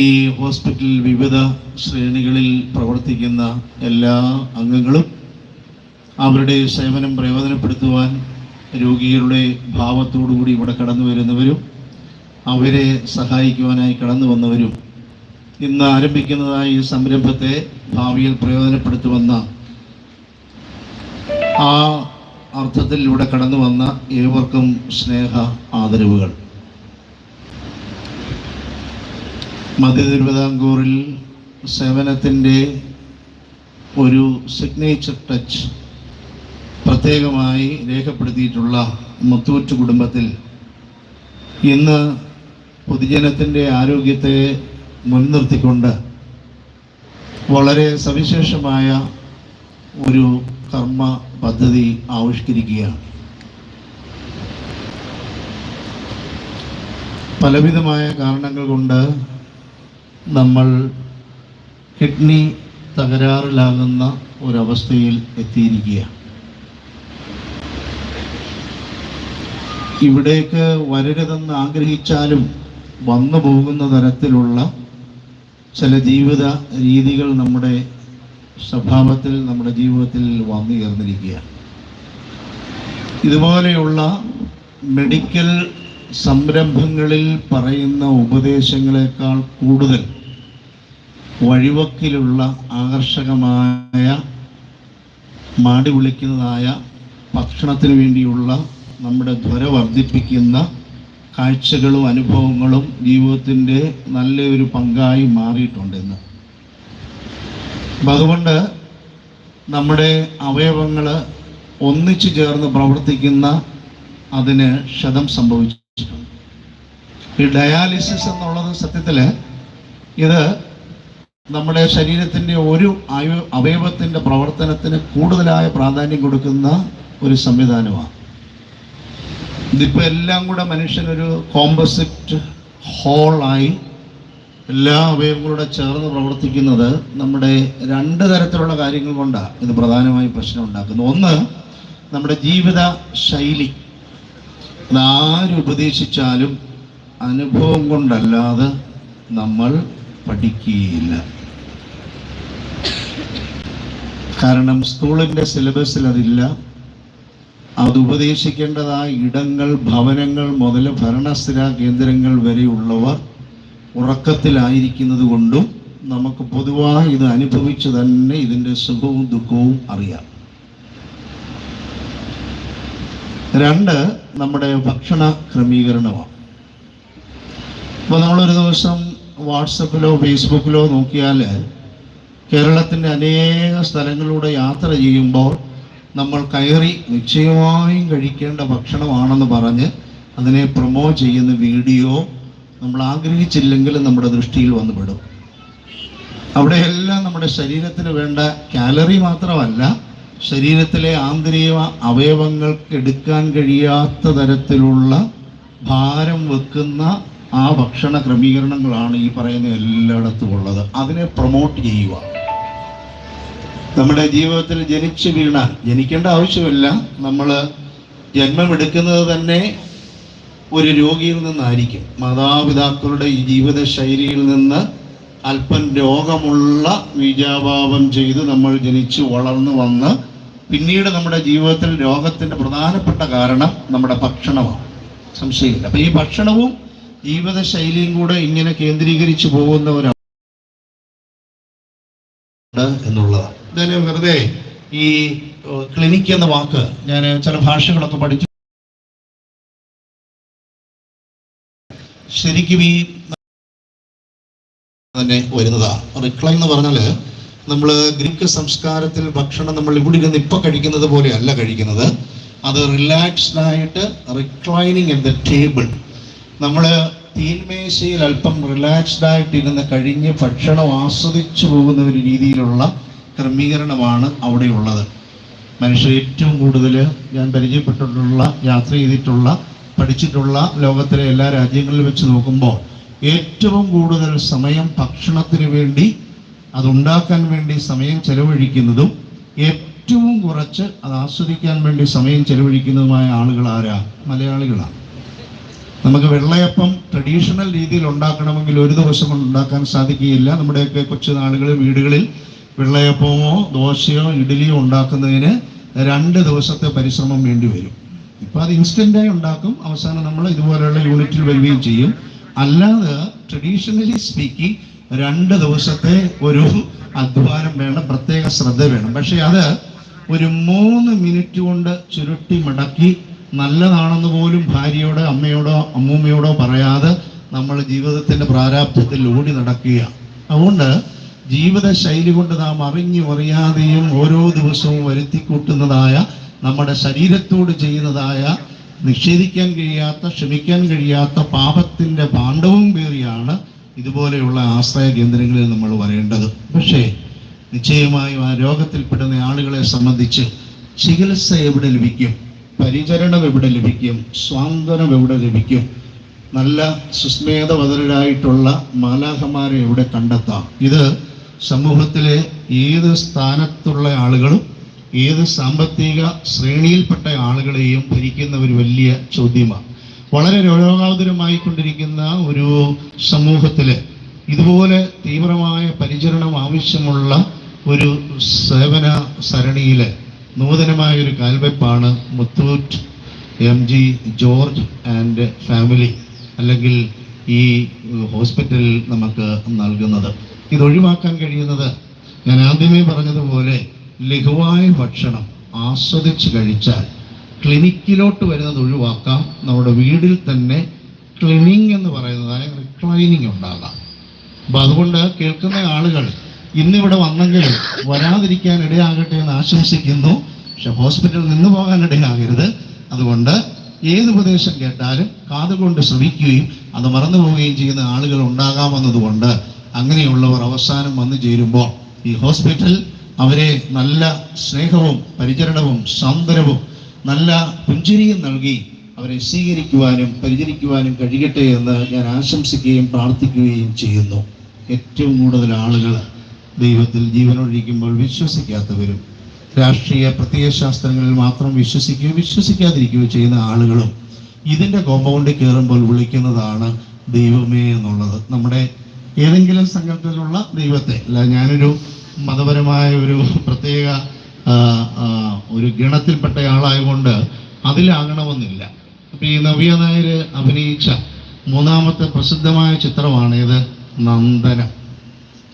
ഈ ഹോസ്പിറ്റൽ വിവിധ ശ്രേണികളിൽ പ്രവർത്തിക്കുന്ന എല്ലാ അംഗങ്ങളും അവരുടെ സേവനം പ്രയോജനപ്പെടുത്തുവാൻ രോഗികളുടെ ഭാവത്തോടുകൂടി ഇവിടെ കടന്നു വരുന്നവരും അവരെ സഹായിക്കുവാനായി കടന്നു വന്നവരും. ഇന്ന് ആരംഭിക്കുന്നതായ ഈ സംരംഭത്തെ ഭാവിയിൽ പ്രയോജനപ്പെടുത്തുവന്ന ആ അർത്ഥത്തിൽ ഇവിടെ കടന്നു വന്ന ഏവർക്കും സ്നേഹ ആദരവുകൾ. മധ്യ തിരുവിതാംകൂറിൽ സേവനത്തിന്റെ ഒരു സിഗ്നേച്ചർ ടച്ച് പ്രത്യേകമായി രേഖപ്പെടുത്തിയിട്ടുള്ള മുത്തൂറ്റ് കുടുംബത്തിൽ ഇന്ന് പൊതുജനത്തിന്റെ ആരോഗ്യത്തെ മുൻനിർത്തിക്കൊണ്ട് വളരെ സവിശേഷമായ ഒരു കർമ്മ പദ്ധതി ആവിഷ്കരിക്കുകയാണ്. പലവിധമായ കാരണങ്ങൾ കൊണ്ട് നമ്മൾ കിഡ്നി തകരാറിലാകുന്ന ഒരവസ്ഥയിൽ എത്തിയിരിക്കുകയാണ്. ഇവിടേക്ക് വരരുതെന്ന് ആഗ്രഹിച്ചാലും വന്നു പോകുന്ന തരത്തിലുള്ള ചില ജീവിത രീതികൾ നമ്മുടെ സ്വഭാവത്തിൽ നമ്മുടെ ജീവിതത്തിൽ വന്നു ചേർന്നിരിക്കുകയാണ് ഇതുപോലെയുള്ള മെഡിക്കൽ സംരംഭങ്ങളിൽ പറയുന്ന ഉപദേശങ്ങളെക്കാൾ കൂടുതൽ വഴിവക്കിലുള്ള ആകർഷകമായ മാടി വിളിക്കുന്നതായ ഭക്ഷണത്തിന് വേണ്ടിയുള്ള നമ്മുടെ ധ്വര വർദ്ധിപ്പിക്കുന്ന കാഴ്ചകളും അനുഭവങ്ങളും ജീവിതത്തിന്റെ നല്ലൊരു പങ്കായി മാറിയിട്ടുണ്ടെന്ന് അപ്പം അതുകൊണ്ട് നമ്മുടെ അവയവങ്ങൾ ഒന്നിച്ചു ചേർന്ന് പ്രവർത്തിക്കുന്ന അതിന് ക്ഷതം സംഭവിച്ചിട്ടുണ്ട് ഈ ഡയാലിസിസ് എന്നുള്ളത് സത്യത്തിൽ ഇത് നമ്മുടെ ശരീരത്തിന്റെ ഒരു അയ- അവയവത്തിന്റെ പ്രവർത്തനത്തിന് കൂടുതലായ പ്രാധാന്യം കൊടുക്കുന്ന ഒരു സംവിധാനമാണ്. ഇതിപ്പോൾ എല്ലാം കൂടെ മനുഷ്യനൊരു കോമ്പസിറ്റ് ഹോളായി എല്ലാ അവയവങ്ങളുടെ ചേർന്ന് പ്രവർത്തിക്കുന്നത് നമ്മുടെ രണ്ട് തരത്തിലുള്ള കാര്യങ്ങൾ കൊണ്ടാണ്. ഇത് പ്രധാനമായി പ്രശ്നം ഉണ്ടാക്കുന്നത്. ഒന്ന് നമ്മുടെ ജീവിത ശൈലി. അതാരും ഉപദേശിച്ചാലും അനുഭവം കൊണ്ടല്ലാതെ നമ്മൾ പഠിക്കുകയില്ല. കാരണം സ്കൂളിന്റെ സിലബസിൽ അതില്ല. അത് ഉപദേശിക്കേണ്ടതായ ഇടങ്ങൾ ഭവനങ്ങൾ മുതൽ ഭരണസ്ഥിര കേന്ദ്രങ്ങൾ വരെയുള്ളവർ ഉറക്കത്തിലായിരിക്കുന്നത് കൊണ്ടും നമുക്ക് പൊതുവായി ഇത് അനുഭവിച്ച് തന്നെ ഇതിന്റെ സുഖവും ദുഃഖവും അറിയാം. രണ്ട് നമ്മുടെ ഭക്ഷണ ക്രമീകരണമാണ്. അപ്പോൾ നമ്മളൊരു ദിവസം വാട്സപ്പിലോ ഫേസ്ബുക്കിലോ നോക്കിയാൽ കേരളത്തിന്റെ അനേക സ്ഥലങ്ങളിലൂടെ യാത്ര ചെയ്യുമ്പോൾ നമ്മൾ കയറി നിശ്ചയമായും കഴിക്കേണ്ട ഭക്ഷണമാണെന്ന് പറഞ്ഞ് അതിനെ പ്രൊമോട്ട് ചെയ്യുന്ന വീഡിയോ നമ്മൾ ആഗ്രഹിച്ചില്ലെങ്കിലും നമ്മുടെ ദൃഷ്ടിയിൽ വന്നുപെടും അവിടെയെല്ലാം നമ്മുടെ ശരീരത്തിന് വേണ്ട കാലറി മാത്രമല്ല ശരീരത്തിലെ ആന്തരിക അവയവങ്ങൾക്ക് എടുക്കാൻ കഴിയാത്ത തരത്തിലുള്ള ഭാരം വെക്കുന്ന ആ ഭക്ഷണ ക്രമീകരണങ്ങളാണ് ഈ പറയുന്ന എല്ലായിടത്തും ഉള്ളത്. അതിനെ പ്രൊമോട്ട് ചെയ്യുക. നമ്മുടെ ജീവിതത്തിൽ ജനിച്ചു വീണാൽ ജനിക്കേണ്ട ആവശ്യമില്ല. നമ്മൾ ജന്മമെടുക്കുന്നത് തന്നെ ഒരു രോഗിയിൽ നിന്നായിരിക്കും. മാതാപിതാക്കളുടെ ഈ ജീവിത ശൈലിയിൽ നിന്ന് അല്പം രോഗമുള്ള ബീജാഭാവം ചെയ്ത് നമ്മൾ ജനിച്ച് വളർന്നു വന്ന് പിന്നീട് നമ്മുടെ ജീവിതത്തിൽ രോഗത്തിന്റെ പ്രധാനപ്പെട്ട കാരണം നമ്മുടെ ഭക്ഷണമാണ്. സംശയമില്ല. അപ്പം ഈ ഭക്ഷണവും ജീവിതശൈലിയും കൂടെ ഇങ്ങനെ കേന്ദ്രീകരിച്ചു പോകുന്നവരാണ് എന്നുള്ളതാണ് ഇതിന് വെറുതെ ഈ ക്ലിനിക് എന്ന വാക്ക് ഞാൻ ചില ഭാഷകളൊക്കെ പഠിച്ചു. ശരിക്കും ഈ തന്നെ വരുന്നതാണ് റിക്ലൈൻ എന്ന് പറഞ്ഞാൽ നമ്മൾ ഗ്രീക്ക് സംസ്കാരത്തിൽ ഭക്ഷണം നമ്മൾ ഇവിടെ ഇരുന്ന് ഇപ്പൊ കഴിക്കുന്നത് പോലെയല്ല കഴിക്കുന്നത്. അത് റിലാക്സ്ഡ് ആയിട്ട് റിക്ലൈനിങ് അറ്റ് ദ ടേബിൾ. നമ്മൾ തീന്മേശയിൽ അല്പം റിലാക്സ്ഡ് ആയിട്ടിരുന്ന് കഴിഞ്ഞ് ഭക്ഷണം ആസ്വദിച്ചു പോകുന്ന ഒരു രീതിയിലുള്ള ക്രമീകരണമാണ് അവിടെയുള്ളത്. മനുഷ്യർ ഏറ്റവും കൂടുതൽ ഞാൻ പരിചയപ്പെട്ടിട്ടുള്ള യാത്ര ചെയ്തിട്ടുള്ള പഠിച്ചിട്ടുള്ള ലോകത്തിലെ എല്ലാ രാജ്യങ്ങളിൽ വെച്ച് നോക്കുമ്പോൾ ഏറ്റവും കൂടുതൽ സമയം ഭക്ഷണത്തിന് വേണ്ടി അതുണ്ടാക്കാൻ വേണ്ടി സമയം ചെലവഴിക്കുന്നതും ഏറ്റവും കുറച്ച് അത് ആസ്വദിക്കാൻ വേണ്ടി സമയം ചെലവഴിക്കുന്നതുമായ ആളുകൾ ആരാ മലയാളികളാണ്. നമുക്ക് വെള്ളയപ്പം ട്രഡീഷണൽ രീതിയിൽ ഉണ്ടാക്കണമെങ്കിൽ ഒരു ദിവസം കൊണ്ട് ഉണ്ടാക്കാൻ സാധിക്കുകയില്ല. നമ്മുടെയൊക്കെ കൊച്ചു നാളുകൾ വീടുകളിൽ വെള്ളയപ്പമോ ദോശയോ ഇഡ്ഡലിയോ ഉണ്ടാക്കുന്നതിന് രണ്ട് ദിവസത്തെ പരിശ്രമം വേണ്ടി വരും. ഇപ്പം അത് ഇൻസ്റ്റന്റായി ഉണ്ടാക്കും. അവസാനം നമ്മൾ ഇതുപോലെയുള്ള യൂണിറ്റിൽ വരികയും ചെയ്യും. അല്ലാതെ ട്രഡീഷണലി സ്പീക്കിംഗ് രണ്ട് ദിവസത്തെ ഒരു അധ്വാനം വേണം പ്രത്യേക ശ്രദ്ധ വേണം. പക്ഷേ അത് ഒരു മൂന്ന് മിനിറ്റ് കൊണ്ട് ചുരുട്ടി മടക്കി നല്ലതാണെന്ന് പോലും ഭാര്യയോടോ അമ്മയോടോ അമ്മൂമ്മയോടോ പറയാതെ നമ്മൾ ജീവിതത്തിന്റെ പ്രാരാബ്ധത്തിൽ ഓടി നടക്കുക. അതുകൊണ്ട് ജീവിതശൈലി കൊണ്ട് നാം അറിഞ്ഞു അറിയാതെയും ഓരോ ദിവസവും വരുത്തിക്കൂട്ടുന്നതായ നമ്മുടെ ശരീരത്തോട് ചെയ്യുന്നതായ നിഷേധിക്കാൻ കഴിയാത്ത ക്ഷമിക്കാൻ കഴിയാത്ത പാപത്തിന്റെ പാണ്ഡവും കയറിയാണ് ഇതുപോലെയുള്ള ആശ്രയ കേന്ദ്രങ്ങളിൽ നമ്മൾ വരേണ്ടത്. പക്ഷേ നിശ്ചയമായും ആ രോഗത്തിൽപ്പെടുന്ന ആളുകളെ സംബന്ധിച്ച് ചികിത്സ എവിടെ ലഭിക്കും? പരിചരണം എവിടെ ലഭിക്കും? സ്വാന്തനം എവിടെ ലഭിക്കും? നല്ല സുസ്മേധവതരായിട്ടുള്ള മാലാഹമാരെ എവിടെ കണ്ടെത്താം? ഇത് സമൂഹത്തിലെ ഏത് സ്ഥാനത്തുള്ള ആളുകളും ഏത് സാമ്പത്തിക ശ്രേണിയിൽപ്പെട്ട ആളുകളെയും ഭരിക്കുന്ന ഒരു വലിയ ചോദ്യമാണ്. വളരെ രോഗാതുരമായി കൊണ്ടിരിക്കുന്ന ഒരു സമൂഹത്തിൽ ഇതുപോലെ തീവ്രമായ പരിചരണം ആവശ്യമുള്ള ഒരു സേവന സരണിയിൽ നൂതനമായ ഒരു കാൽവെപ്പാണ് Muthoot M G George and family അല്ലെങ്കിൽ ഈ ഹോസ്പിറ്റലിൽ നമുക്ക് നൽകുന്നത്. ഇതൊഴിവാക്കാൻ കഴിയുന്നത് ഞാൻ ആദ്യമേ പറഞ്ഞതുപോലെ ലഘുവായ ഭക്ഷണം ആസ്വദിച്ച് കഴിച്ചാൽ ക്ലിനിക്കിലോട്ട് വരുന്നത് ഒഴിവാക്കാം. നമ്മുടെ വീടിൽ തന്നെ ക്ലിനിങ് എന്ന് പറയുന്നതായ റിക്ലൈനിങ് ഉണ്ടാകാം. അപ്പൊ അതുകൊണ്ട് കേൾക്കുന്ന ആളുകൾ ഇന്നിവിടെ വന്നെങ്കിൽ വരാതിരിക്കാൻ ഇടയാകട്ടെ എന്ന് ആശംസിക്കുന്നു. പക്ഷെ ഹോസ്പിറ്റലിൽ നിന്ന് പോകാൻ ഇടയാകരുത്. അതുകൊണ്ട് ഏത് ഉപദേശം കേട്ടാലും കാതുകൊണ്ട് ശ്രമിക്കുകയും അത് മറന്നു പോവുകയും ചെയ്യുന്ന ആളുകൾ ഉണ്ടാകാമെന്നതുകൊണ്ട് അങ്ങനെയുള്ളവർ അവസാനം വന്നു ചേരുമ്പോൾ ഈ ഹോസ്പിറ്റൽ അവരെ നല്ല സ്നേഹവും പരിചരണവും സാന്ത്വനവും നല്ല പുഞ്ചിരിയും നൽകി അവരെ സ്വീകരിക്കുവാനും പരിചരിക്കുവാനും കഴിയട്ടെ എന്ന് ഞാൻ ആശംസിക്കുകയും പ്രാർത്ഥിക്കുകയും ചെയ്യുന്നു. ഏറ്റവും കൂടുതൽ ആളുകൾ ദൈവത്തിൽ ജീവനൊഴിക്കുമ്പോൾ വിശ്വസിക്കാത്തവരും രാഷ്ട്രീയ പ്രത്യയശാസ്ത്രങ്ങളിൽ മാത്രം വിശ്വസിക്കുകയോ വിശ്വസിക്കാതിരിക്കുകയോ ചെയ്യുന്ന ആളുകളും ഇതിന്റെ കോമ്പൗണ്ടിൽ കയറുമ്പോൾ വിളിക്കുന്നതാണ് ദൈവമേ എന്നുള്ളത്. നമ്മുടെ ഏതെങ്കിലും സംഘത്തിലുള്ള ദൈവത്തെ അല്ല ഞാനൊരു മതപരമായ ഒരു പ്രത്യേക ഒരു ഗണത്തിൽപ്പെട്ട ആളായതുകൊണ്ട് അതിലാകണമെന്നില്ല. അപ്പൊ ഈ നവ്യ നായർ അഭിനയിച്ച മൂന്നാമത്തെ പ്രസിദ്ധമായ ചിത്രമാണ് ഇത് നന്ദനം.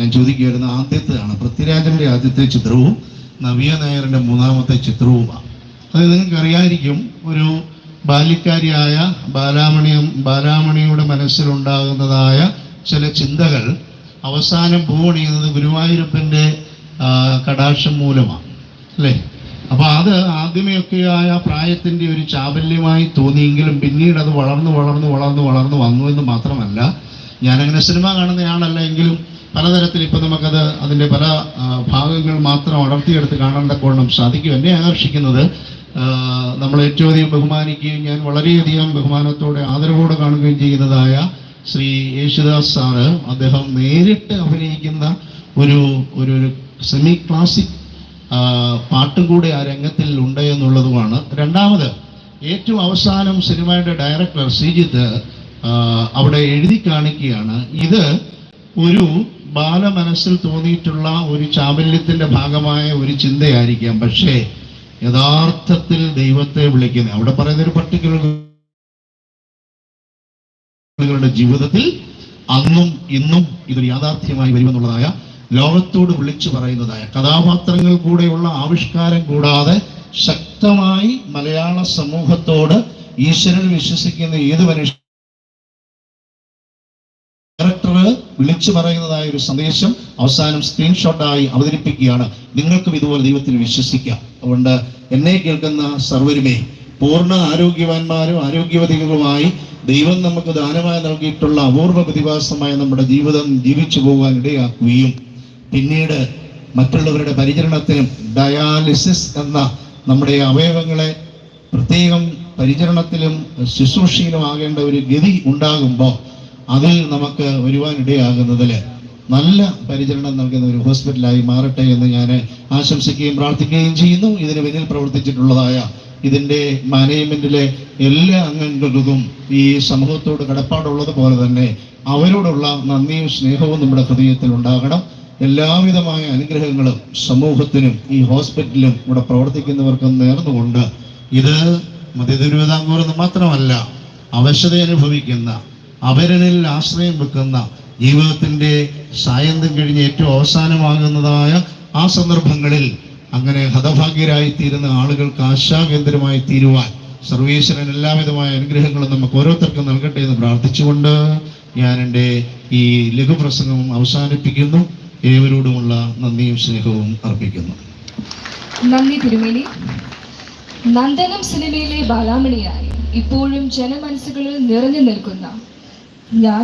ഞാൻ ചോദിക്കുകയായിരുന്നു ആദ്യത്തെയാണ്. പൃഥ്വിരാജന്റെ ആദ്യത്തെ ചിത്രവും നവ്യ നായരുടെ മൂന്നാമത്തെ ചിത്രവുമാണ്. അത് നിങ്ങൾക്ക് അറിയായിരിക്കും ഒരു ബാല്യക്കാരിയായ ബാലാമണിയും ബാലാമണിയുടെ മനസ്സിലുണ്ടാകുന്നതായ ചില ചിന്തകൾ അവസാനം പൂവണിയുന്നത് ഗുരുവായൂരപ്പന്റെ കടാക്ഷം മൂലമാണ്. അല്ലേ? അപ്പോൾ അത് ആദ്യമേയൊക്കെയായ പ്രായത്തിന്റെ ഒരു ചാബല്യമായി തോന്നിയെങ്കിലും പിന്നീട് അത് വളർന്നു വളർന്നു വളർന്നു വളർന്നു വന്നു എന്ന് മാത്രമല്ല ഞാനങ്ങനെ സിനിമ കാണുന്നയാളല്ല എങ്കിലും പലതരത്തിൽ ഇപ്പൊ നമുക്കത് അതിന്റെ പല ഭാഗങ്ങൾ മാത്രം അടർത്തിയെടുത്ത് കാണേണ്ട കോണം സാധിക്കും. എന്നെ ആകർഷിക്കുന്നത് നമ്മൾ ഏറ്റവും അധികം ബഹുമാനിക്കുകയും ഞാൻ വളരെയധികം ബഹുമാനത്തോടെ ആദരവോടെ കാണുകയും ചെയ്യുന്നതായ ശ്രീ യേശുദാസ് സാറ് അദ്ദേഹം നേരിട്ട് അഭിനയിക്കുന്ന ഒരു ഒരു സെമി ക്ലാസിക് പാട്ടും കൂടെ ആ രംഗത്തിൽ ഉണ്ട് എന്നുള്ളതുമാണ്. രണ്ടാമത് ഏറ്റവും അവസാനം സിനിമയുടെ ഡയറക്ടർ ശ്രീജിത്ത് അവിടെ എഴുതി കാണിക്കുകയാണ്. ഇത് ഒരു ബാലമനസ്സിൽ തോന്നിയിട്ടുള്ള ഒരു ചാബല്യത്തിന്റെ ഭാഗമായ ഒരു ചിന്തയായിരിക്കാം. പക്ഷേ യഥാർത്ഥത്തിൽ ദൈവത്തെ വിളിക്കുന്നത് അവിടെ പറയുന്ന ഒരു പർട്ടിക്കുലർ ജീവിതത്തിൽ അന്നും ഇന്നും ഇതൊരു യാഥാർത്ഥ്യമായി വരുമെന്നുള്ളതായ ലോകത്തോട് വിളിച്ചു പറയുന്നതായ കഥാപാത്രങ്ങൾ കൂടെയുള്ള ആവിഷ്കാരം കൂടാതെ ശക്തമായി മലയാള സമൂഹത്തോട് ഈശ്വരൻ വിശ്വസിക്കുന്ന ഏത് മനുഷ്യ വിളിച്ചു പറയുന്നതായ ഒരു സന്ദേശം അവസാനം സ്ക്രീൻഷോട്ടായി അവതരിപ്പിക്കുകയാണ്. നിങ്ങൾക്കും ഇതുപോലെ ദൈവത്തിൽ വിശ്വസിക്കാം. അതുകൊണ്ട് എന്നെ കേൾക്കുന്ന സർവരുമേ പൂർണ ആരോഗ്യവാന്മാരും ആരോഗ്യവതികളുമായി ദൈവം നമുക്ക് ദാനമായി നൽകിയിട്ടുള്ള അപൂർവ പ്രതിഭാസമായ നമ്മുടെ ജീവിതം ജീവിച്ചു പോകാൻ ഇടയാക്കുകയും പിന്നീട് മറ്റുള്ളവരുടെ പരിചരണത്തിനും ഡയാലിസിസ് എന്ന നമ്മുടെ അവയവങ്ങളെ പ്രത്യേകം പരിചരണത്തിലും ശുശ്രൂഷയിലും ആകേണ്ട ഒരു ഗതി ഉണ്ടാകുമ്പോൾ അതിൽ നമുക്ക് വരുവാനിടയാകുന്നതിൽ നല്ല പരിചരണം നൽകുന്ന ഒരു ഹോസ്പിറ്റലായി മാറട്ടെ എന്ന് ഞാൻ ആശംസിക്കുകയും പ്രാർത്ഥിക്കുകയും ചെയ്യുന്നു. ഇതിന് പിന്നിൽ പ്രവർത്തിച്ചിട്ടുള്ളതായ ഇതിന്റെ മാനേജ്മെന്റിലെ എല്ലാ അംഗങ്ങൾക്കും ഈ സമൂഹത്തോട് കടപ്പാടുള്ളത് പോലെ തന്നെ അവരോടുള്ള നന്ദിയും സ്നേഹവും നമ്മുടെ ഹൃദയത്തിൽ ഉണ്ടാകണം. എല്ലാവിധമായ അനുഗ്രഹങ്ങളും സമൂഹത്തിനും ഈ ഹോസ്പിറ്റലിലും ഇവിടെ പ്രവർത്തിക്കുന്നവർക്കും നേർന്നുകൊണ്ട് ഇത് മധ്യ തിരുവിതാംകൂർ എന്ന് മാത്രമല്ല അവശത അനുഭവിക്കുന്ന അവരനിൽ ആശ്രയം വെക്കുന്ന ജീവിതത്തിന്റെ സായന്തം കഴിഞ്ഞ് ഏറ്റവും അവസാനമാകുന്നതായ ആ സന്ദർഭങ്ങളിൽ അങ്ങനെ ഹതഭാഗ്യരായി തീരുന്ന ആളുകൾക്ക് ആശാകേന്ദ്രമായി തീരുവാൻ സർവീശ്വരൻ എല്ലാവിധമായ അനുഗ്രഹങ്ങളും നമുക്ക് ഓരോരുത്തർക്കും നൽകട്ടെ എന്ന് പ്രാർത്ഥിച്ചുകൊണ്ട് ഞാൻ എന്റെ ഈ ലഘുപ്രസംഗം അവസാനിപ്പിക്കുന്നു. ഏവരോടുമുള്ള നന്ദിയും സ്നേഹവും അർപ്പിക്കുന്നു. നന്ദി തിരുമേനി. നന്ദനം സിനിമയിലെ ബാലാമണിയായി. ഇപ്പോഴും ജനമനസ്സുകളിൽ നിറഞ്ഞു നിൽക്കുന്ന ഞാൻ